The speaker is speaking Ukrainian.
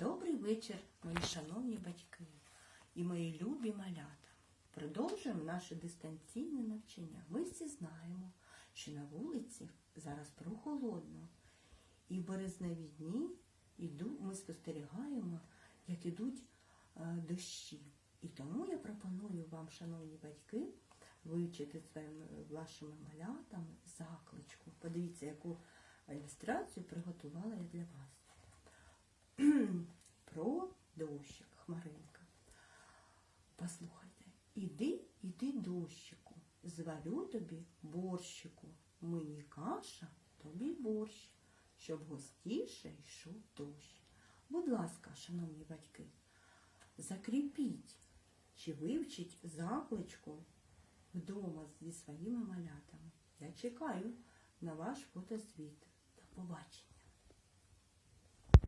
Добрий вечір, мої шановні батьки і мої любі малята. Продовжуємо наше дистанційне навчання. Ми всі знаємо, що на вулиці зараз прохолодно. І в березневі дні ми спостерігаємо, як ідуть е, дощі. І тому я пропоную вам, шановні батьки, вивчити своїми вашими малятами закличку. Подивіться, яку ілюстрацію приготувала я для вас. Послухайте, іди, іди дощику, зварю тобі борщику, мені каша, тобі борщ, щоб густіше йшов дощ. Будь ласка, шановні батьки, закріпіть чи вивчіть закличку вдома зі своїми малятами. Я чекаю на ваш фотозвіт. До побачення.